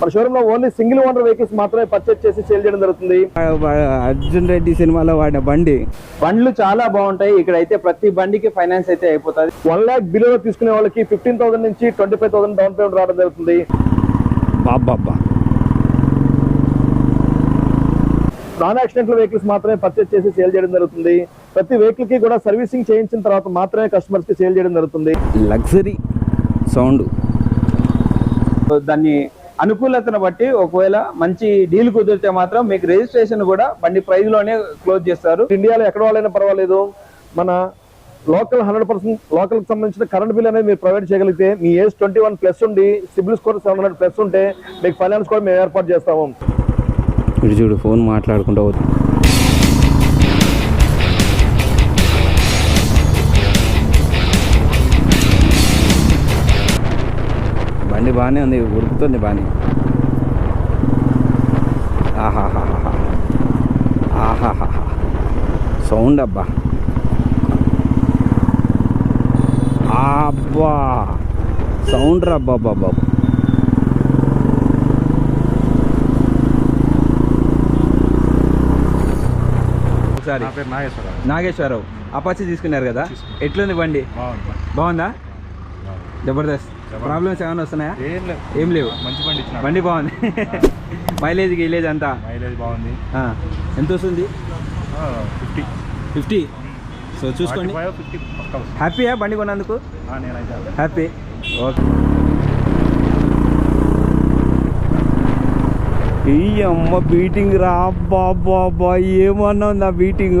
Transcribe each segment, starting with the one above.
మన షోరూమ్లో only single owner vehicles మాత్రమే పర్చేస్ చేసి సేల్ చేయడం జరుగుతుంది. అర్జున్ రెడ్డి సినిమాలో వాడిన బండి. బండ్లు చాలా బాగుంటాయి. ఇక్కడ అయితే ప్రతి బండికి ఫైనాన్స్ అయితే అయిపోతుంది. వన్ లాక్ బిలో తీసుకునే వాళ్ళకి ఫిఫ్టీన్ థౌసండ్ నుంచి twenty five thousand down payment రావడం జరుగుతుంది. బాబ్బా నాన్ యాక్సిడెంటల్ వెహికల్స్ మాత్రమే పర్చేస్ చేసి సేల్ చేయడం జరుగుతుంది. ప్రతి వెహికల్కి కూడా సర్వీసింగ్ చేయించిన తర్వాత మాత్రమే కస్టమర్స్కి సేల్ చేయడం జరుగుతుంది. లగ్జరీ సౌండ్ దాన్ని అనుకూలతను బట్టి ఒకవేళ మంచి డీల్ కుదిరితే మాత్రం మీకు రిజిస్ట్రేషన్ కూడా బండి ప్రైస్లోనే క్లోజ్ చేస్తారు. ఇండియాలో ఎక్కడ వాళ్ళైనా పర్వాలేదు. మన లోకల్ హండ్రెడ్ పర్సెంట్ లోకల్కి సంబంధించిన కరెంట్ బిల్ అనేది మీరు ప్రొవైడ్ చేయగలిగితే మీ ఏజ్ ట్వంటీ వన్ ప్లస్ ఉండి CIBIL score seven hundred plus ఉంటే మీకు ఫైనాన్స్ కూడా మేము ఏర్పాటు చేస్తాము. ఇటు చూడు ఫోన్ మాట్లాడుకుంటూ బండి బాగానే ఉంది ఉరుకుతుంది బాగానే ఆహాహాహా. ఆహాహా సౌండ్ అబ్బా. అబ్బా. సౌండ్ రబ్బా బాబా ఒకసారి. నాగేశ్వరరావు. నాగేశ్వరరావు. అపాచి తీసుకున్నారు కదా? ఎట్లుంది బండి. బాగుంది? బాగుందా. జబర్దస్త్. ప్రాబ్లమ్స్ ఏమైనా వస్తున్నాయా? ఏం లేవు. మంచి బండి ఇచ్చిన బండి బాగుంది. మైలేజ్ గిలేజ్ అంతా మైలేజ్ బాగుంది. ఆ, ఎంత వస్తుంది? ఫిఫ్టీ. ఫిఫ్టీ సో చూసుకోండి. హ్యాపీయా బండి కొన్నందుకు? హ్యాపీ ఓకే ఈ అమ్మ బీటింగ్ రా. బాబా ఏమన్నా ఉంది ఆ beating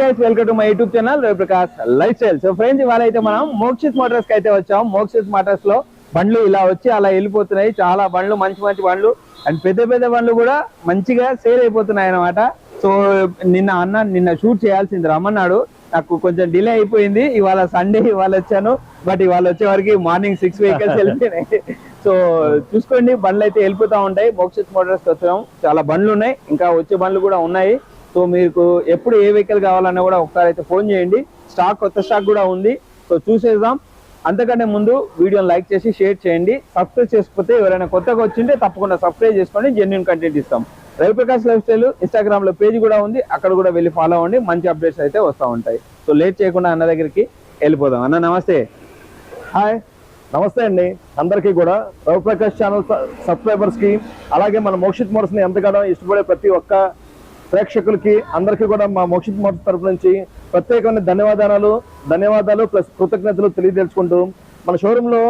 guys welcome to my YouTube channel Ravi Prakash lifestyle so friends ఇవాళ అయితే మనం మోక్షిత్ మోటార్స్కి అయితే వచ్చాం. మోక్షిత్ మోటార్స్లో బండ్లు ఇలా వచ్చి అలా వెళ్ళిపోతున్నాయి. చాలా బండ్లు మంచి మంచి బండ్లు. అండ్ పెద్ద పెద్ద బండ్లు కూడా మంచిగా సేల్ అయిపోతున్నాయి అన్నమాట. సో నిన్న అన్న నిన్న షూట్ చేయాల్సింది రమ్మన్నాడు. నాకు కొంచెం డిలే అయిపోయింది. ఇవాళ సండే ఇవాళ వచ్చాను. బట్ ఇవాళ వచ్చే వరకు మార్నింగ్ సిక్స్ వెహికల్స్ వెళ్ళిపోయినాయి. సో చూసుకోండి బండ్లు అయితే వెళ్ళిపోతా ఉంటాయి. మోక్షిత్ మోటార్స్ వచ్చాం. చాలా బండ్లు ఉన్నాయి. ఇంకా వచ్చే బండ్లు కూడా ఉన్నాయి. సో మీకు ఎప్పుడు ఏ వెహికల్ కావాలన్నా కూడా ఒకసారి అయితే ఫోన్ చేయండి. స్టాక్ కొత్త స్టాక్ కూడా ఉంది. సో చూసేద్దాం. అంతకంటే ముందు వీడియోని లైక్ చేసి షేర్ చేయండి. సబ్స్క్రైబ్ చేసుకోకపోతే ఎవరైనా కొత్తగా వచ్చింటే తప్పకుండా సబ్స్క్రైబ్ చేసుకోండి. జెన్యున్ కంటెంట్ ఇస్తాం. రవిప్రకాష్ లైఫ్ స్టైల్ ఇన్స్టాగ్రామ్లో పేజ్ కూడా ఉంది. అక్కడ కూడా వెళ్ళి ఫాలో అవ్వండి. మంచి అప్డేట్స్ అయితే వస్తూ ఉంటాయి. సో లేట్ చేయకుండా అన్న దగ్గరికి వెళ్ళిపోదాం. అన్న నమస్తే. హాయ్ నమస్తే అండి. అందరికీ కూడా రవిప్రకాష్ ఛానల్ సబ్స్క్రైబర్స్కి అలాగే మన మోక్షిత్ మోటార్స్ని ఎంతగానో ఇష్టపడే ప్రతి ఒక్క ప్రేక్షకులకి అందరికీ కూడా మా మోక్షిత్ మోటార్స్ తరపు నుంచి ప్రత్యేకమైన ధన్యవాదాలు. ధన్యవాదాలు ప్లస్ కృతజ్ఞతలు తెలియజేసుకుంటూ మన షోరూంలో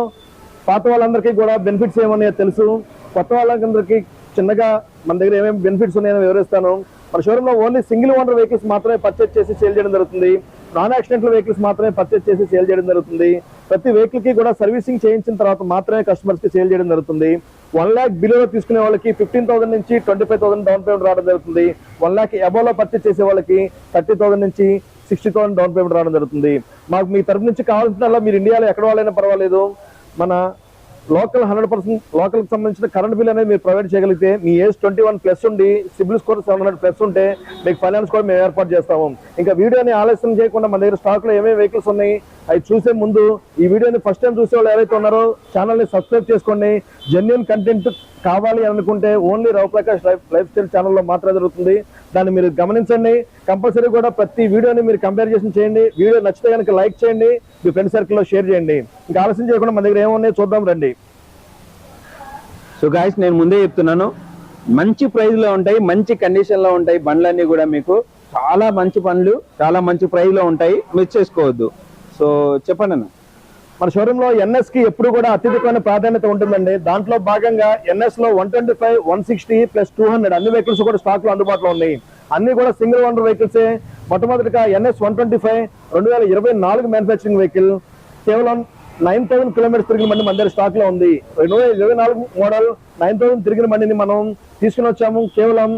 పాత వాళ్ళందరికీ కూడా బెనిఫిట్స్ ఏమన్నాయో తెలుసు. కొత్త వాళ్ళందరికీ చిన్నగా మన దగ్గర ఏమేమి బెనిఫిట్స్ ఉన్నాయో వివరిస్తాను. మన షోరూంలో ఓన్లీ సింగిల్ ఓనర్ వెహికల్స్ మాత్రమే పర్చేస్ చేసి సేల్ చేయడం జరుగుతుంది. నాన్ యాక్సిడెంటల్ వెహికల్స్ మాత్రమే పర్చేస్ చేసి సేల్ చేయడం జరుగుతుంది. ప్రతి వెహికల్కి కూడా సర్వీసింగ్ చేయించిన తర్వాత మాత్రమే కస్టమర్స్కి సేల్ చేయడం జరుగుతుంది. వన్ లాక్ బిలో తీసుకునే వాళ్ళకి ఫిఫ్టీన్ థౌసండ్ నుంచి twenty five thousand down payment రావడం జరుగుతుంది. వన్ లాక్ అబోలో పర్చేస్ చేసే వాళ్ళకి థర్టీ థౌసండ్ నుంచి సిక్స్టీ థౌసండ్ డౌన్ పేమెంట్ రావడం జరుగుతుంది. మాకు మీ తరపు నుంచి కావాల్సిన మీరు ఇండియాలో ఎక్కడ వాళ్ళైనా పర్వాలేదు. మన లోకల్ హండ్రెడ్ పర్సెంట్ లోకల్ సంబంధించిన కరెంట్ బిల్ అనేది మీరు ప్రొవైడ్ చేయగలిగితే మీ ఏజ్ ట్వంటీ వన్ ప్లస్ ఉండి CIBIL score seven hundred plus ఉంటే మీకు ఫైనాన్స్ కూడా మేము ఏర్పాటు చేస్తాము. ఇంకా వీడియోని ఆలస్యం చేయకుండా మన దగ్గర స్టాక్లో ఏమేమి వెహికల్స్ ఉన్నాయి అవి చూసే ముందు ఈ వీడియోని ఫస్ట్ టైం చూసే వాళ్ళు ఎవరైతే ఉన్నారో ఛానల్ని సబ్స్క్రైబ్ చేసుకోండి. జెన్యున్ కంటెంట్ కావాలి అనుకుంటే only Ravi Prakash life lifestyle ఛానల్లో మాత్రమే జరుగుతుంది. దాన్ని మీరు గమనించండి. కంపల్సరీ కూడా ప్రతి వీడియోని మీరు కంపారిజేషన్ చేయండి. వీడియో నచ్చితే కనుక లైక్ చేయండి. మీ ఫ్రెండ్ సర్కిల్లో షేర్ చేయండి. ఇంకా ఆలస్యం చేయకుండా మన దగ్గర ఏమున్నాయో చూద్దాం రండి. సో గాయస్ నేను ముందే చెప్తున్నాను. మంచి ప్రైజ్లో ఉంటాయి మంచి కండిషన్లో ఉంటాయి బండ్లన్నీ కూడా మీకు. చాలా మంచి పనులు చాలా మంచి ప్రైజ్లో ఉంటాయి. మిస్ చేసుకోవద్దు. సో చెప్పండి అన్న. మన షోరూంలో ఎన్ఎస్కి ఎన్ఎస్కి ఎప్పుడు కూడా అత్యధికమైన ప్రాధాన్యత ఉంటుందండి. దాంట్లో భాగంగా ఎన్ఎస్లో one twenty five one sixty plus two hundred అన్ని వెహికల్స్ కూడా స్టాక్లో అందుబాటులో ఉన్నాయి. అన్ని కూడా సింగిల్ ఓనర్ వెహికల్స్ మొట్టమొదటిగా ఎన్ఎస్ వన్ ట్వంటీ ఫైవ్ రెండు వేల ఇరవై నాలుగు మ్యానుఫ్యాక్చరింగ్ వెహికల్ కేవలం నైన్ థౌసండ్ కిలోమీటర్స్ తిరిగిన బండి మన దగ్గర స్టాక్లో ఉంది. రెండు వేల ఇరవై నాలుగు మోడల్ నైన్ థౌసండ్ తిరిగిన బండిని మనం తీసుకుని వచ్చాము. కేవలం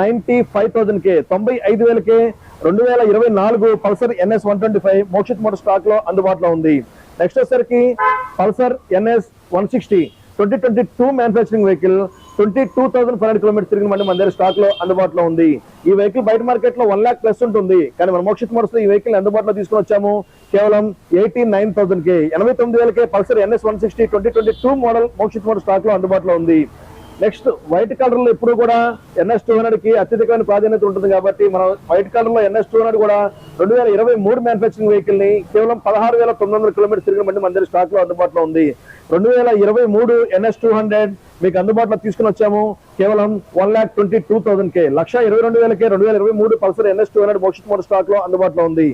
నైన్టీ ఫైవ్ థౌసండ్ కే తొంభై ఐదు వేలకే రెండు వేల ఇరవై నాలుగు Pulsar NS one twenty five Mokshith motor స్టాక్లో అందుబాటులో ఉంది. నెక్స్ట్ వచ్చేసరికి Pulsar NS one sixty twenty twenty two manufacturing vehicle twenty two thousand five hundred kilometres తిరిగిన బండి మన దగ్గర స్టాక్లో అందుబాటులో ఉంది. ఈ వెహికల్ బయట మార్కెట్లో వన్ లాక్ ప్లస్ ఉంటుంది. కానీ మన మోక్షిత్ మోటార్స్లో ఈ వెహికల్ అందుబాటులో తీసుకుని వచ్చాము. కేవలం ఎయిటీ నైన్ థౌసండ్ కే ఎనభై తొమ్మిది వేలకే Pulsar NS one sixty twenty twenty two model Mokshith motor స్టాక్లో అందుబాటులో ఉంది. నెక్స్ట్ వైట్ కలర్లో ఇప్పుడు కూడా ఎన్ఎస్ టూ హండ్రెడ్కి అత్యధికమైన ప్రాధాన్యత ఉంటుంది కాబట్టి మనం వైట్ కలర్లో ఎన్ఎస్ టూ హండ్రెడ్ కూడా రెండు వేల ఇరవై మూడు మ్యానుఫాక్చరింగ్ వెహికల్ని కేవలం పదహారు వేల తొమ్మిది వందల కిలోమీటర్స్ తిరిగిన బండి మన దగ్గర స్టాక్లో అందుబాటులో ఉంది. రెండు వేల ఇరవై మూడు ఎన్ఎస్ టూ హండ్రెడ్ మీకు అందుబాటులో తీసుకుని వచ్చాము. కేవలం one lakh twenty two thousand కే. లక్ష ఇరవై రెండు వేలకే రెండు వేల ఇరవై మూడు Pulsar NS two hundred Mokshith motor స్టాక్లో అందుబాటులో ఉంది.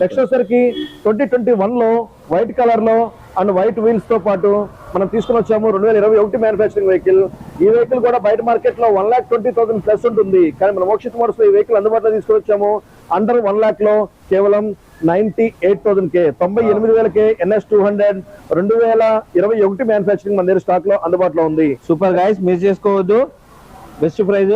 నెక్స్ట్ వచ్చేసరికి ట్వంటీ ట్వంటీ వన్లో వైట్ కలర్లో అండ్ వైట్ వీల్స్తో పాటు మనం తీసుకుని వచ్చాము రెండు వేల ఇరవై ఒకటి మ్యానుఫాక్చరింగ్ వెహికల్ ఈ వెహికల్ కూడా బయట మార్కెట్లో one lakh twenty thousand plus ఉంటుంది. కానీ మన మోక్షిత్లో ఈ వెహికల్ అందుబాటులో తీసుకుని వచ్చాము. అండర్ వన్ లాక్లో కేవలం నైన్టీ ఎయిట్ థౌసండ్ కే తొంభై ఎనిమిది వేలకే ఎన్ఎస్ టూ హండ్రెడ్ రెండు వేల ఇరవై ఒకటి మ్యానుఫాక్చరింగ్ మన దగ్గర స్టాక్లో అందుబాటులో ఉంది. సూపర్ గాయస్ మిస్ చేసుకోవద్దు. Best price.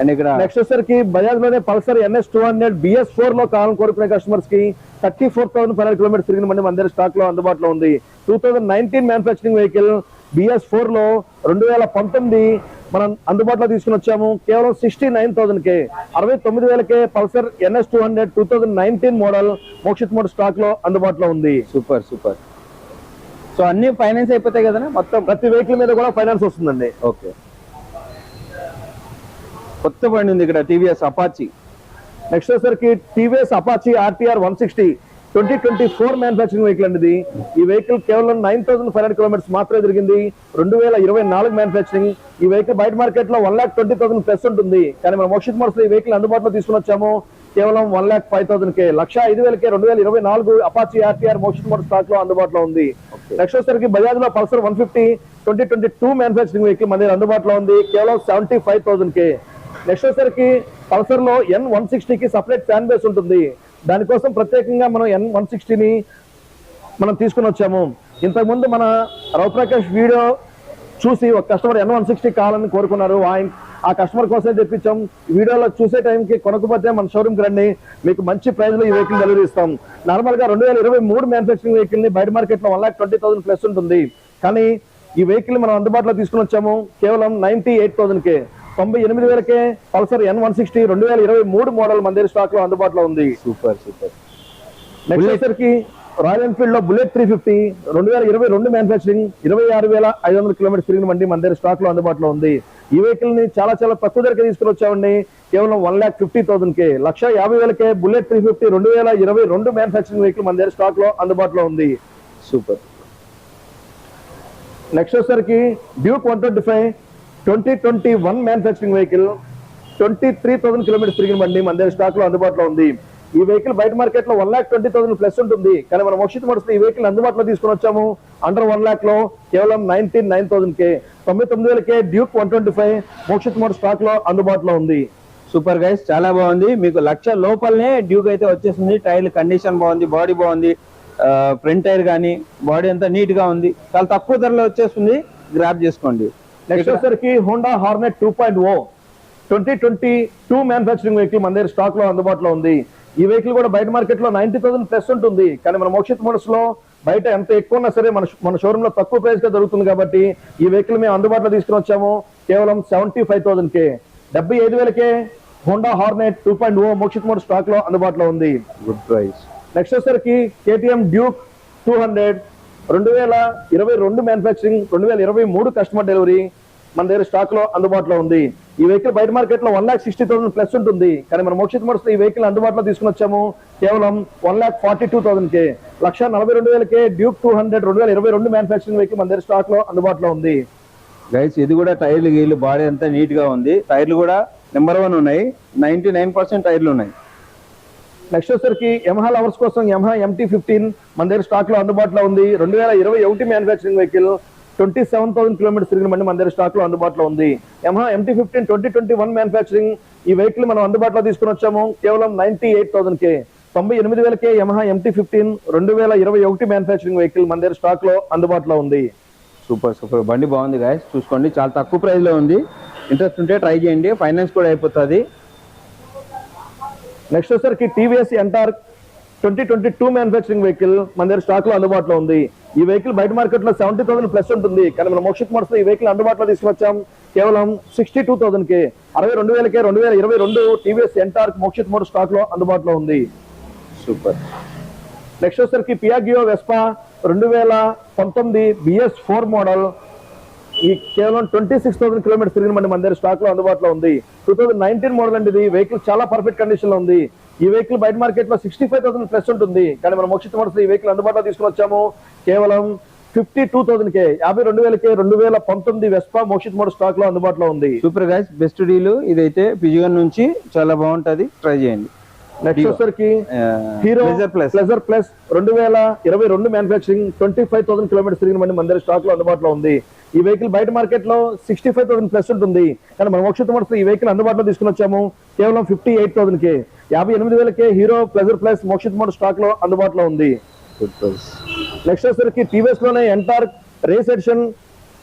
అండ్ ఇక్కడ నెక్స్ట్ వచ్చేసరికి బజాజ్లోనే Pulsar NS two hundred BS ఫోర్లో కావాలని కోరుకునే కస్టమర్స్కి thirty four thousand five hundred kilometres తిరిగిన మంది మన దగ్గర స్టాక్లో అందుబాటులో ఉంది. Two thousand nineteen manufacturing vehicle BS ఫోర్లో రెండు వేల పంతొమ్మిది మనం అందుబాటులో తీసుకుని వచ్చాము. కేవలం సిక్స్టీ నైన్ థౌసండ్ కే అరవై తొమ్మిది వేలకే Pulsar NS two hundred two thousand nineteen model Mokshith model స్టాక్లో అందుబాటులో ఉంది. Super super. సో అన్ని ఫైనాన్స్ అయిపోతాయి కదా మొత్తం? ప్రతి వెహికల్ మీద కూడా ఫైనాన్స్ వస్తుందండి. ఓకే. కొత్త బండి ఉంది ఇక్కడ టీవీఎస్ అపాచి. నెక్స్ట్ వచ్చేసరికి TVS Apache RTR one sixty. Twenty twenty four manufacturing vehicle అండి ఇది. ఈ వెహికల్ కేవలం nine thousand five hundred kilometres మాత్రమే తిరిగింది. రెండు వేల ఇరవై నాలుగు మ్యానుఫాక్చరింగ్ ఈ వెహికల్ బయట మార్కెట్లో one lakh twenty thousand plus ఉంటుంది. కానీ మన మోక్షిత్ మోటార్స్ ఈ వెహికల్ అందుబాటులో తీసుకుని వచ్చాము కేవలం వన్ లాక్ ఫైవ్ థౌసండ్ కే. లక్ష ఐదు వేలకే రెండు వేల ఇరవై నాలుగు అపాచీ ఆర్టీఆర్ మోక్షిత్ మోటార్ స్టాక్లో అందుబాటులో ఉంది. నెక్స్ట్ వచ్చేసరికి బజాజ్లో Pulsar one fifty twenty twenty two manufacturing vehicle మన దగ్గర అందుబాటులో ఉంది. కేవలం సెవెంటీ ఫైవ్ థౌసండ్ కే. నెక్స్ట్ వచ్చేసరికి పల్సర్లో ఎన్ వన్ సిక్స్టీకి సపరేట్ ఫ్యాన్ బేస్ ఉంటుంది. దానికోసం ప్రత్యేకంగా మనం ఎన్ వన్ సిక్స్టీని మనం తీసుకుని వచ్చాము. ఇంతకుముందు మన రవిప్రకాష్ వీడియో చూసి ఒక కస్టమర్ ఎన్ వన్ సిక్స్టీ కావాలని కోరుకున్నారు. ఆయన ఆ కస్టమర్ కోసమే తెప్పించాం. వీడియోలో చూసే టైంకి కొనకపోతే మన షోరూమ్కి రండి. మీకు మంచి ప్రైస్లో ఈ వెహికల్ డెలివరీ ఇస్తాం. నార్మల్గా రెండు వేల ఇరవై మూడు మ్యానుఫ్యాక్చరింగ్ వెహికల్ని బయట మార్కెట్లో one lakh twenty thousand plus ఉంటుంది. కానీ ఈ వెహికల్ మనం అందుబాటులో తీసుకుని వచ్చాము. కేవలం నైన్టీ ఎయిట్ థౌసండ్కే. తొంభై ఎనిమిది వేలకే పల్సర్ ఎన్ వన్ సిక్స్టీ రెండు వేల ఇరవై మూడు మోడల్ మన దగ్గర స్టాక్లో అందుబాటులో ఉంది. Super super. నెక్స్ట్ వచ్చేసరికి రాయల్ ఎన్ఫీల్డ్లో బుల్లెట్ త్రీ ఫిఫ్టీ రెండు వేల ఇరవై రెండు మ్యానుఫాక్చరింగ్ ఇరవై ఆరు వేల ఐదు వందల కిలోమీటర్స్ తిరిగిన బండి మన దగ్గర స్టాక్లో అందుబాటులో ఉంది. ఈ వెహికల్ని చాలా చాలా తక్కువ ధరకే తీసుకుని వచ్చామండి. కేవలం వన్ లాక్ ఫిఫ్టీ థౌసండ్ కే లక్ష యాభై వేలకే బుల్లెట్ త్రీ ఫిఫ్టీ రెండు వేల ఇరవై రెండు మ్యానుఫాక్చరింగ్ వెహికల్ మన దగ్గర స్టాక్లో అందుబాటులో ఉంది. సూపర్. నెక్స్ట్ వచ్చేసరికి Duke one twenty five twenty twenty one manufacturing vehicle twenty three thousand kilometres తిరిగిన బండి మన దగ్గర స్టాక్లో అందుబాటులో ఉంది. ఈ వెహికల్ బయట మార్కెట్లో one lakh twenty thousand plus ఉంటుంది. కానీ మనం మోక్షిత్ మోడల్స్ ఈ వెహికల్ అందుబాటులో తీసుకుని వచ్చాము. అండర్ వన్ లాక్లో కేవలం నైన్టీన్ నైన్ థౌసండ్ కే తొంభై తొమ్మిది వేలకే డ్యూక్ వన్ ట్వంటీ ఫైవ్ మోక్షిత్ మోడల్ స్టాక్లో అందుబాటులో ఉంది. సూపర్ గైస్ చాలా బాగుంది. మీకు లక్ష లోపలనే డ్యూక్ అయితే వచ్చేసింది. టైర్ కండిషన్ బాగుంది బాడీ బాగుంది. ఫ్రంట్ టైర్ కానీ బాడీ అంతా నీట్గా ఉంది. చాలా తక్కువ ధరలో వచ్చేస్తుంది. గ్రాప్ చేసుకోండి. నెక్స్ట్ వచ్చేసరికి Honda Hornet two point O twenty twenty two manufacturing vehicle మన దగ్గర స్టాక్లో అందుబాటులో ఉంది. ఈ వెహికల్ కూడా బయట మార్కెట్లో నైన్టీ థౌసండ్ ప్లస్ ఉంటుంది. కానీ మన మోక్షిత్ మోడల్స్లో బయట ఎంత ఎక్కువ ఉన్నా సరే మన మన షోరూమ్లో తక్కువ ప్రైస్గా దొరుకుతుంది కాబట్టి ఈ వెహికల్ మేము అందుబాటులో తీసుకుని వచ్చాము. కేవలం సెవెంటీ ఫైవ్ థౌసండ్ కే. డెబ్బై ఐదు వేలకే Honda Hornet two point O Mokshith model స్టాక్లో అందుబాటులో ఉంది. గుడ్ ప్రైస్ నెక్స్ట్ వచ్చేసరికి కేటీఎం డ్యూక్ టూ హండ్రెడ్ రెండు వేల ఇరవై రెండు మ్యానుఫ్యాక్చరింగ్ రెండు వేల ఇరవై మూడు కస్టమర్ డెలివరీ మన దగ్గర స్టాక్లో అందుబాటులో ఉంది. ఈ వెహికల్ బయట మార్కెట్లో one lakh sixty thousand plus ఉంటుంది. కానీ మన మోక్షిత్ మోడల్స్ ఈ వెహికల్ అందుబాటులో తీసుకుని వచ్చాము. కేవలం one lakh forty two thousand కే. లక్ష నలభై రెండు వేలకే డ్యూక్ టూ హండ్రెడ్ రెండు వేల ఇరవై రెండు మ్యానుఫ్యాక్చరింగ్ వెహికల్ మన దగ్గర స్టాక్లో అందుబాటులో ఉంది. గైస్ ఇది కూడా టైర్లు గీళ్ళు బాడీ అంతా నీట్గా ఉంది. టైర్లు కూడా నెంబర్ వన్ ఉన్నాయి. నైన్టీ నైన్ పర్సెంట్ టైర్లు ఉన్నాయి. నెక్స్ట్ వచ్చేసరికి యమహా లవర్స్ కోసం యమహా ఎంటీ ఫిఫ్టీన్ మన దగ్గర స్టాక్లో అందుబాటులో ఉంది. రెండు వేల ఇరవై ఒకటి manufacturing vehicle twenty seven thousand kilometres తిరిగిన బండి మన దగ్గర స్టాక్లో అందుబాటులో ఉంది. Yamaha MT fifteen twenty twenty one manufacturing ఈ వెహికల్ మనం అందుబాటులో తీసుకుని వచ్చాము. కేవలం నైన్టీ ఎయిట్ థౌసండ్ కే. తొంభై ఎనిమిది వేలకే యమహా ఎంటీ ఫిఫ్టీన్ రెండు వేల ఇరవై ఒకటి మ్యానుఫ్యాక్చరింగ్ వెహికల్ మన దగ్గర స్టాక్లో అందుబాటులో ఉంది. సూపర్ సూపర్ బండి బాగుంది గాయస్ చూసుకోండి. చాలా తక్కువ ప్రైస్లో ఉంది. ఇంట్రెస్ట్ ఉంటే ట్రై చేయండి. ఫైనాన్స్ కూడా అయిపోతుంది. నెక్స్ట్ వచ్చేసరికి TVS Ntorq twenty twenty two manufacturing vehicle మన దగ్గర స్టాక్లో అందుబాటులో ఉంది. ఈ వెహికల్ బయట మార్కెట్లో సెవెంటీ థౌసండ్ ప్లస్ ఉంటుంది. కానీ మన మోక్షిత్ మోడల్స్ ఈ వెహికల్ అందుబాటులో తీసుకొచ్చాం కేవలం సిక్స్టీ టూ థౌసండ్ కే అరవై రెండు వేలకే రెండు వేల ఇరవై రెండు టీవీఎస్ ఎంటార్ మోక్షిత్ మోడల్ స్టాక్లో అందుబాటులో ఉంది. సూపర్. నెక్స్ట్ వచ్చేసరికి పియాగియో వెస్పా రెండు వేల పంతొమ్మిది బిఎస్ ఫోర్ మోడల్. ఈ కేవలం ట్వంటీ సిక్స్ థౌసండ్ కిలోమీటర్స్ తిరిగిన మన దగ్గర స్టాక్లో అందుబాటులో ఉంది. టూ థౌసండ్ నైన్టీన్ మోడల్ అండి ఇది. వెహికల్ చాలా పర్ఫెక్ట్ కండిషన్లో ఉంది. ఈ వెహికల్ బయట మార్కెట్లో సిక్స్టీ ఫైవ్ థౌసండ్ ప్లస్ ఉంటుంది. కానీ మనం మోక్షిత మోడల్స్ ఈ వెహికల్ అందుబాటులో తీసుకుని వచ్చాము. కేవలం ఫిఫ్టీ టూ థౌసండ్ కే యాభై రెండు వేలకే రెండు వేల పంతొమ్మిది వెస్పా మోక్షిత్ మోడల్ స్టాక్లో అందుబాటులో ఉంది. సూపర్ గైస్ బెస్ట్ డీల్ ఇదైతే పిజిగన్ నుంచి చాలా బాగుంటది. ట్రై చేయండి. నెక్స్ట్ వచ్చేసరికి హీరో ప్లెజర్ ప్లస్ రెండు వేల ఇరవై రెండు manufacturing twenty five thousand kilometres తిరిగిన మన దగ్గర స్టాక్లో అందుబాటులో ఉంది. ఈ వెహికల్ బయట మార్కెట్లో సిక్స్టీ ఫైవ్ థౌసండ్ ప్లస్ ఉంటుంది. కానీ మన మోక్షిత మోడల్స్ ఈ వెహికల్ అందుబాటులో తీసుకుని వచ్చాము. కేవలం ఫిఫ్టీ ఎయిట్ థౌసండ్ కే. యాభై ఎనిమిది వేలకే హీరో ప్లెజర్ ప్లస్ మోక్షిత మోడల్ స్టాక్లో అందుబాటులో ఉంది. నెక్స్ట్ వచ్చేసరికి టీవీఎస్లోనే Ntorq race edition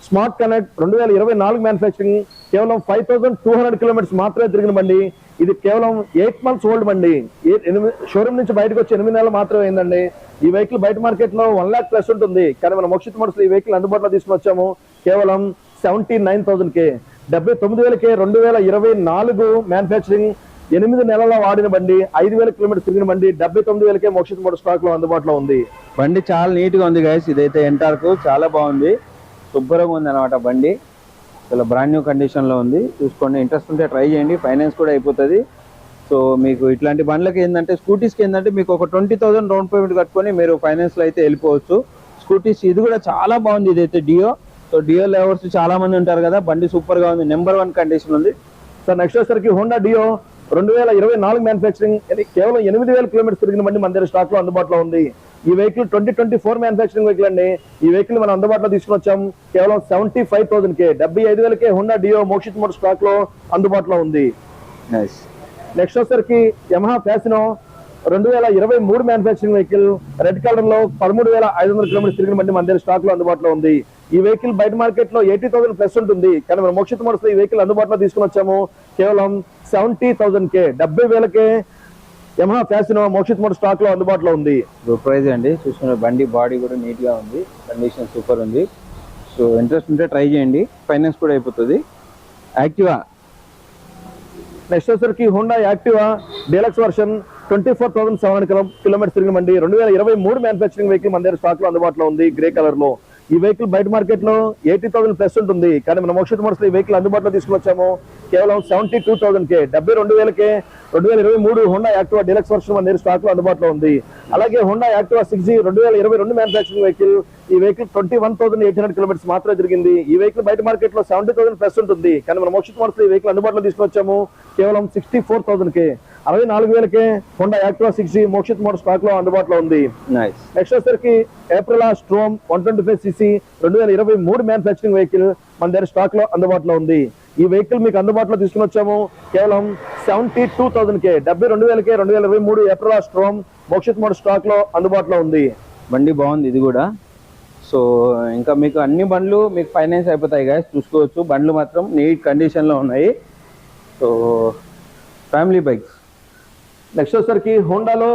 smart connect రెండు వేల ఇరవై నాలుగు మ్యానుఫాక్చరింగ్ కేవలం five thousand two hundred kilometres మాత్రమే తిరిగిన బండి. ఇది కేవలం ఎయిట్ మంత్స్ ఓల్డ్ బండి. ఎనిమిది షోరూమ్ నుంచి బయటకు వచ్చి ఎనిమిది నెలలు మాత్రమే అయిందండి. ఈ వెహికల్ బయట మార్కెట్లో వన్ లాక్ ప్లస్ ఉంటుంది. కానీ మన మోక్షిత్ మోడల్స్ ఈ వెహికల్ అందుబాటులో తీసుకుని వచ్చాము. కేవలం సెవెంటీ నైన్ థౌసండ్ కే డెబ్బై తొమ్మిది వేలకే రెండు వేల ఇరవై నాలుగు మ్యానుఫ్యాక్చరింగ్ ఎనిమిది నెలల వాడిన బండి ఐదు వేల కిలోమీటర్ తిరిగిన బండి డెబ్బై తొమ్మిది వేలకే మోక్షిత్ మోడల్ స్టాక్లో అందుబాటులో ఉంది. బండి చాలా నీట్గా ఉంది గైస్ ఇదైతే ఎంటార్కు చాలా బాగుంది. శుభ్రంగా ఉంది అనమాట బండి. చాలా బ్రాండ్ న్యూ కండిషన్లో ఉంది. చూసుకోండి ఇంట్రెస్ట్ ఉంటే ట్రై చేయండి. ఫైనాన్స్ కూడా అయిపోతుంది. సో మీకు ఇట్లాంటి బండ్లకి ఏంటంటే స్కూటీస్కి ఏంటంటే మీకు ఒక ట్వంటీ థౌసండ్ రౌండ్ పేమెంట్ కట్టుకొని మీరు ఫైనాన్స్లో అయితే వెళ్ళిపోవచ్చు. స్కూటీస్ ఇది కూడా చాలా బాగుంది. ఇదైతే డియో సో డియో లెవర్స్ చాలా మంది ఉంటారు కదా. బండి సూపర్గా ఉంది. నెంబర్ వన్ కండిషన్ ఉంది. సార్ నెక్స్ట్ వచ్చేసరికి హోండా డియో రెండు వేల ఇరవై నాలుగు మ్యానుఫ్యాక్చరింగ్ కేవలం ఎనిమిది వేల కిలోమీటర్స్ తిరిగిన బండి మన దగ్గర స్టాక్లో అందుబాటులో ఉంది. ఈ vehicle twenty twenty four manufacturing vehicle అండి. ఈ వెహికల్ మనం అందుబాటులో తీసుకుని వచ్చాం కేవలం సెవెంటీ ఫైవ్ థౌసండ్ కే డెబ్బై ఐదు వేలకే హోండా డియో మోక్షిత్ మోటార్ స్టాక్లో అందుబాటులో ఉంది. నెక్స్ట్ వచ్చేసరికి యమహా ఫ్యాసినో రెండు వేల ఇరవై మూడు మ్యానుఫాక్చరింగ్ వెహికల్ రెడ్ కలర్లో పదమూడు వేల ఐదు వందల కిలోమీటర్స్ తిరిగిన బండి మన దగ్గర స్టాక్లో అందుబాటులో ఉంది. ఈ వెహికల్ బయట మార్కెట్లో ఎయిటీ థౌసండ్ ప్లస్ ఉంటుంది. కానీ మనం మోక్షిత్ మోడల్స్ ఈ వెహికల్ అందుబాటులో తీసుకుని వచ్చాము. కేవలం సెవెంటీ థౌసండ్ కే డెబ్బై వేలకే యమహా ఫ్యాసినో మోక్షిత్ మోడల్ స్టాక్లో అందుబాటులో ఉంది? గుడ్ ప్రైజ్ అండి? చూసుకున్న బండి బాడీ కూడా నీట్గా ఉంది. కండిషన్ సూపర్ ఉంది. సో ఇంట్రెస్ట్ ఉంటే ట్రై చేయండి. ఫైనాన్స్ కూడా అయిపోతుంది. యాక్టివా నెక్స్ట్ వచ్చేసరికి Honda Activa deluxe version twenty four thousand seven hundred kilometres తిరిగిన బండి రెండు వేల ఇరవై మూడు మ్యానుఫాక్చరింగ్ వెహికల్ మన దగ్గర స్టాక్లో అందుబాటులో ఉంది. గ్రే కలర్లో. ఈ వెహికల్ బయట మార్కెట్లో ఎయిటీ థౌసండ్ ప్లస్ ఉంటుంది. కానీ మన మోక్షిత్ మోడల్స్ ఈ వెహికల్ అందుబాటులో తీసుకొచ్చాము కేవలం సెవెంటీ టూ థౌసండ్ కే డెబ్బై రెండు వేలకే రెండు వేల ఇరవై మూడు హోండా యాక్టివా డీలక్స్ వర్షన్ మన స్టాక్లో అందుబాటులో ఉంది. అలాగే హోండా యాక్టివా సిక్స్ జీ రెండు వేల ఇరవై రెండు మ్యానుఫాక్చరింగ్ వెహికల్ ఈ vehicle twenty one thousand eight hundred kilometres మాత్రమే జరిగింది. ఈ వెహికల్ బయట మార్కెట్లో సెవెంటీ థౌసండ్ ప్లస్ ఉంటుంది. కానీ మన మోక్షిత్ మోడల్స్ ఈ వెహికల్ అందుబాటులో తీసుకొచ్చాము కేవలం సిక్స్టీ ఫోర్ థౌసండ్ కే. అరవై నాలుగు వేలకే హోండా యాక్టివా సిక్స్ మోక్షిత్ మోడల్ స్టాక్లో అందుబాటులో ఉంది. నెక్స్ట్ వచ్చేసరికి Aprilia Storm one twenty five CC రెండు వేల ఇరవై మూడు మ్యానుఫాక్చరింగ్ వెహికల్ మన దగ్గర స్టాక్లో అందుబాటులో ఉంది. ఈ వెహికల్ మీకు అందుబాటులో తీసుకుని వచ్చాము. కేవలం సెవెంటీ టూ థౌసండ్ కే డెబ్బై రెండు వేలకే రెండు వేల ఇరవై మూడు ఏప్రిల్ స్ట్రోమ్ మోక్షిత్ మోడల్ స్టాక్లో అందుబాటులో ఉంది. బండి బాగుంది ఇది కూడా. సో ఇంకా మీకు అన్ని బండ్లు మీకు ఫైనాన్స్ అయిపోతాయి గాయస్ చూసుకోవచ్చు. బండ్లు మాత్రం నీట్ కండిషన్లో ఉన్నాయి. సో ఫ్యామిలీ బైక్స్ నెక్స్ట్ వచ్చేసరికి హోండాలో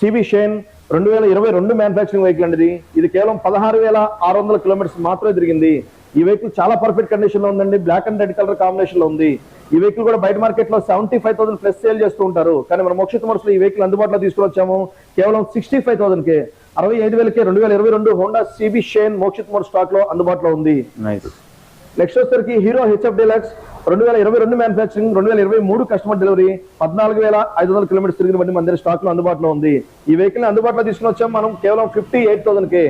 సిబి షేన్ రెండు వేల ఇరవై రెండు మ్యానుఫాక్చరింగ్ వెహికల్ అండి ఇది. ఇది కేవలం పదహారు వేల ఆరు వందల కిలోమీటర్స్ మాత్రమే తిరిగింది. ఈ వెహికల్ చాలా పర్ఫెక్ట్ కండిషన్లో ఉందండి. బ్లాక్ అండ్ రెడ్ కలర్ కాంబినేషన్లో ఉంది. ఈ వెహికల్ కూడా బయట మార్కెట్లో seventy five thousand plus sale చేస్తూ ఉంటారు. కానీ మన మోక్షిత మోడల్స్ ఈ వెహికల్ అందుబాటులో తీసుకువచ్చాము. కేవలం సిక్స్టీ ఫైవ్ థౌసండ్ కే అరవై ఐదు వేలకే రెండు వేల ఇరవై రెండు హోండా సిబి షేన్ మోక్షిత్ మోడల్ స్టాక్లో అందుబాటులో ఉంది. నైస్ నెక్స్ట్ వచ్చేసరికి హీరో హెచ్ఎఫ్ డీలక్స్ రెండు వేల ఇరవై రెండు మ్యానుఫాక్చరింగ్ రెండు వేల ఇరవై మూడు కస్టమర్ డెలివరీ పద్నాలుగు వేల ఐదు వందల కిలోమీటర్స్ తిరిగిన బండి మన దగ్గర స్టాక్లో అందుబాటులో ఉంది. ఈ వెహికల్ అందుబాటులో తీసుకుని వచ్చాం మనం కేవలం ఫిఫ్టీ ఎయిట్ థౌసండ్ కే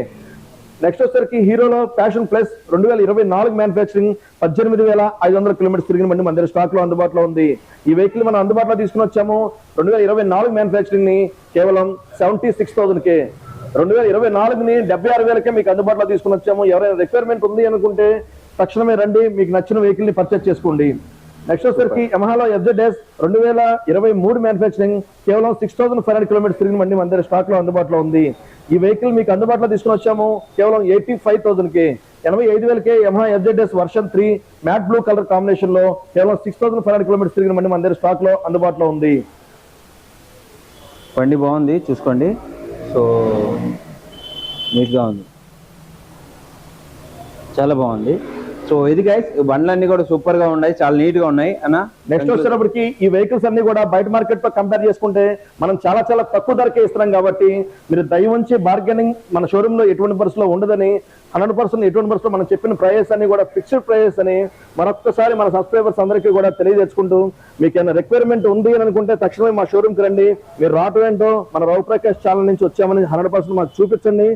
నెక్స్ట్ వచ్చేసరికి హీరోలో ప్యాషన్ ప్లస్ రెండు వేల ఇరవై నాలుగు మ్యానుఫాక్చరింగ్ పద్దెనిమిది వేల ఐదు వందల కిలోమీటర్స్ తిరిగిన బండి మన దగ్గర స్టాక్లో అందుబాటులో ఉంది. ఈ వెహికల్ మనం అందుబాటులో తీసుకుని వచ్చాము రెండు వేల ఇరవై నాలుగు మ్యానుఫాక్చరింగ్ని కేవలం సెవెంటీ సిక్స్ థౌసండ్ కే రెండు వేల ఇరవై నాలుగుని డెబ్బై ఆరు వేలకే మీకు అందుబాటులో తీసుకుని వచ్చాము. ఎవరైనా రిక్వైర్మెంట్ ఉంది అనుకుంటే తక్షణమే రండి మీకు నచ్చిన వెహికల్ని పర్చేస్ చేసుకోండి. నెక్స్ట్ వచ్చేసరికి యమహాలో ఎఫ్జెడ్ఎస్ రెండు వేల ఇరవై మూడు మ్యానుఫాక్చరింగ్ కేవలం six thousand five hundred kilometres తిరిగిన బండి మన దగ్గర స్టాక్లో అందుబాటులో ఉంది. ఈ వెహికల్ మీకు అందుబాటులో తీసుకుని వచ్చాము కేవలం ఎయిటీ ఫైవ్ థౌసండ్కి. ఎనభై ఐదు వేలకే Yamaha FZS version three matte blue colour కాంబినేషన్లో కేవలం six thousand five hundred kilometres తిరిగిన బండి మన దగ్గర స్టాక్లో అందుబాటులో ఉంది. బండి బాగుంది చూసుకోండి. సో నీట్గా ఉంది. చాలా బాగుంది. సో ఇది గైస్ బండ్లన్నీ కూడా సూపర్గా ఉన్నాయి చాలా నీట్గా ఉన్నాయి అన్న? నెక్స్ట్ వచ్చేటప్పటికి ఈ వెహికల్స్ అన్ని కూడా బయట మార్కెట్తో కంపేర్ చేసుకుంటే మనం చాలా చాలా తక్కువ ధరకే ఇస్తున్నాం కాబట్టి మీరు దయ ఉంచి బార్గెనింగ్ మన షోరూమ్లో ఎటువంటి పరిస్థితిలో ఉండదని హండ్రెడ్ పర్సెంట్ ఎటువంటి పరిస్థితుల్లో మనం చెప్పిన ప్రైస్ అన్ని కూడా ఫిక్స్డ్ ప్రైస్ అని మరొక్కసారి మన సబ్స్క్రైబర్స్ అందరికీ కూడా తెలియజేసుకుంటూ మీకు ఏమైనా రిక్వైర్మెంట్ ఉంది అని అనుకుంటే తక్షణమే మా షోరూమ్కి రండి. మీరు రావటం ఏంటో మన రౌ ప్రకాష్ ఛానల్ నుంచి వచ్చామని హండ్రెడ్ పర్సెంట్ మాకు చూపించండి.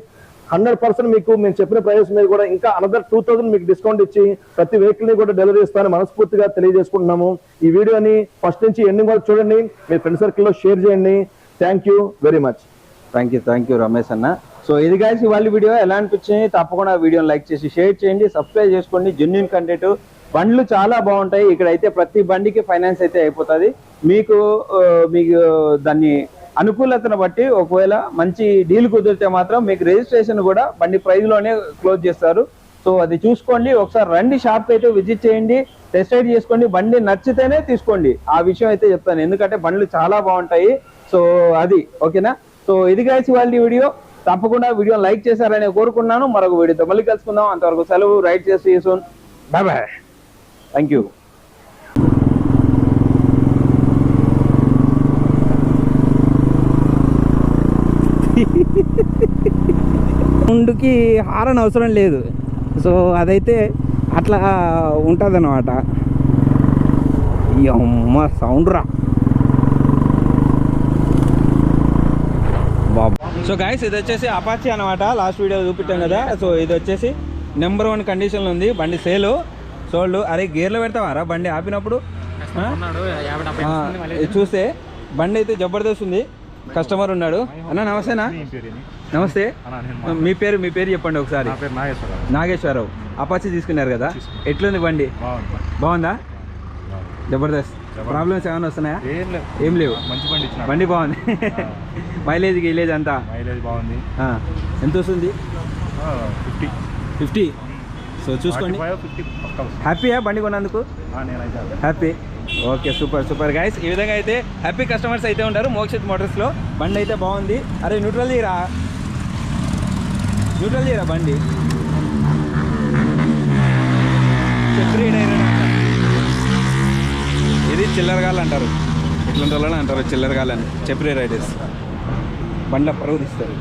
హండ్రెడ్ పర్సెంట్ మీకు మేము చెప్పిన ప్రైస్ మీద కూడా ఇంకా అనదర్ టూ థౌసండ్ మీకు డిస్కౌంట్ ఇచ్చి ప్రతి వెహికల్ని కూడా డెలివరీ ఇస్తామని మనస్ఫూర్తిగా తెలియజేసుకుంటున్నాము. ఈ వీడియోని ఫస్ట్ నుంచి ఎండింగ్ వరకు చూడండి. మీ ఫ్రెండ్ సర్కిల్లో షేర్ చేయండి. Thank you very much thank you thank you Ramesh అన్న. సో ఇది గైస్ ఇవాళ వీడియో ఎలా అనిపించింది? తప్పకుండా వీడియోని లైక్ చేసి షేర్ చేయండి. సబ్స్క్రైబ్ చేసుకోండి. జెన్యున్ కంటెంట్ బండ్లు చాలా బాగుంటాయి. ఇక్కడ అయితే ప్రతి బండికి ఫైనాన్స్ అయితే అయిపోతుంది. మీకు మీకు దాన్ని అనుకూలతను బట్టి ఒకవేళ మంచి డీల్ కుదిరితే మాత్రం మీకు రిజిస్ట్రేషన్ కూడా బండి ప్రైజ్లోనే క్లోజ్ చేస్తారు. సో అది చూసుకోండి. ఒకసారి రండి షాప్ అయితే విజిట్ చేయండి టెస్ట్ రైడ్ చేసుకోండి. బండి నచ్చితేనే తీసుకోండి. ఆ విషయం అయితే చెప్తాను. ఎందుకంటే బండ్లు చాలా బాగుంటాయి. సో అది. ఓకేనా? సో ఇది కలిసి వాళ్ళ వీడియో. తప్పకుండా వీడియో లైక్ చేశారని కోరుకున్నాను. మరొక వీడియోతో మళ్ళీ కలుసుకుందాం. అంతవరకు సెలవు. రైట్ చేసి బాయ్ బాయ్ థ్యాంక్ యూ సౌండ్కి హారన్ అవసరం లేదు. సో అదైతే అట్లా ఉంటుంది అనమాట అమ్మ సౌండ్ రా. బాబా. సో గాయస్ ఇది వచ్చేసి అపాచీ అనమాట లాస్ట్ వీడియో చూపించాం కదా. సో ఇది వచ్చేసి నెంబర్ వన్ కండిషన్లో ఉంది. బండి సేలు సోల్డ్ అరే గేర్లో పెడతావారా బండి ఆపినప్పుడు? చూస్తే బండి అయితే జబర్దస్త్ ఉంది. కస్టమర్ ఉన్నాడు. అన్న నమస్తేనా? నమస్తే. మా- పేరు మీ పేరు చెప్పండి ఒకసారి. నాగేశ్వరరావు. అపాచీ తీసుకున్నారు కదా? ఎట్లుంది బండి? బాగుంది. జబర్దస్త్. ప్రాబ్లమ్స్ ఏమైనా వస్తున్నాయా? ఏం లేవు. మంచి బండి బండి బాగుంది. మైలేజ్ గిలేజ్ అంతా? మైలేజ్ బాగుంది. ఎంత వస్తుంది? ఫిఫ్టీ. ఫిఫ్టీ? సో చూసుకోండి. హ్యాపీయా బండి కొన్నందుకు. Happy. Okay super super. Guys ఈ విధంగా అయితే హ్యాపీ కస్టమర్స్ అయితే ఉంటారు మోక్షిత్ మోటార్స్లో. బండి అయితే బాగుంది. అరే న్యూట్రల్ తీరా? న్యూట్రల్ చేయరా బండి? ఇది చిల్లరగాళ్ళు అంటారు. ఇట్లాంటి వాళ్ళని అంటారు చిల్లరగాళ్ళని చప్రీ రైడర్స్. బండ్ల పరుగు తీస్తారు.